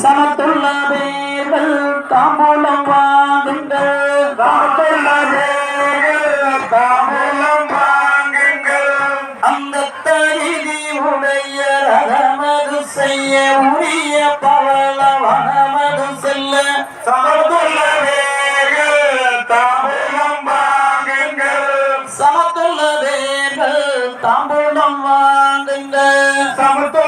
சமத்துள்ள வேர்கள் தாம்பூலம் வாங்குங்கள். தாமத்துள்ள வேர்கள் தாம்பூலம் வாங்குங்கள். அந்த தகுதி உடைய ரகமது செய்ய உரிய பவள வனமது செல்ல சமத்துள்ள வேர்கள் தாம்பூலம் வாங்குங்கள். சமத்துள்ள வேர்கள் தாம்பூலம் வாங்குங்கள் சமத்துள்ள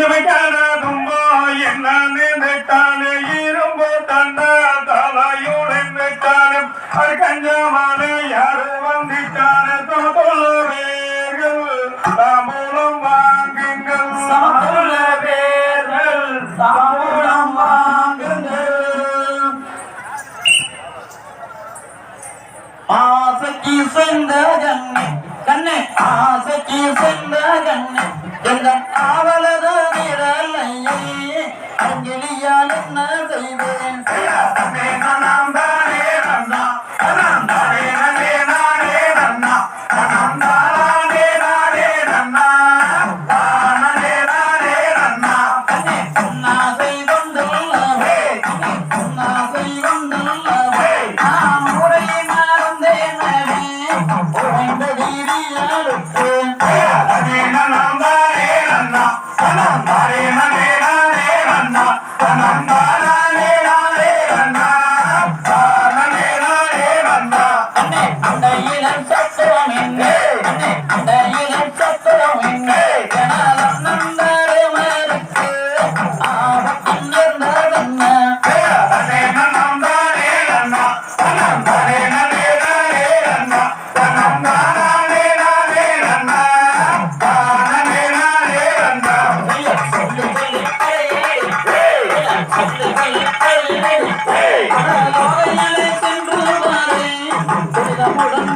இவை கடதும்போ என்ன நினைத்தாலே இரும்போ தண்டா தலையோடு நினைத்தாலே அது கஞ்சமானே யாரு வந்திட்டானே சமதுள்ள Hem yanımda உடனே சென்று பாரு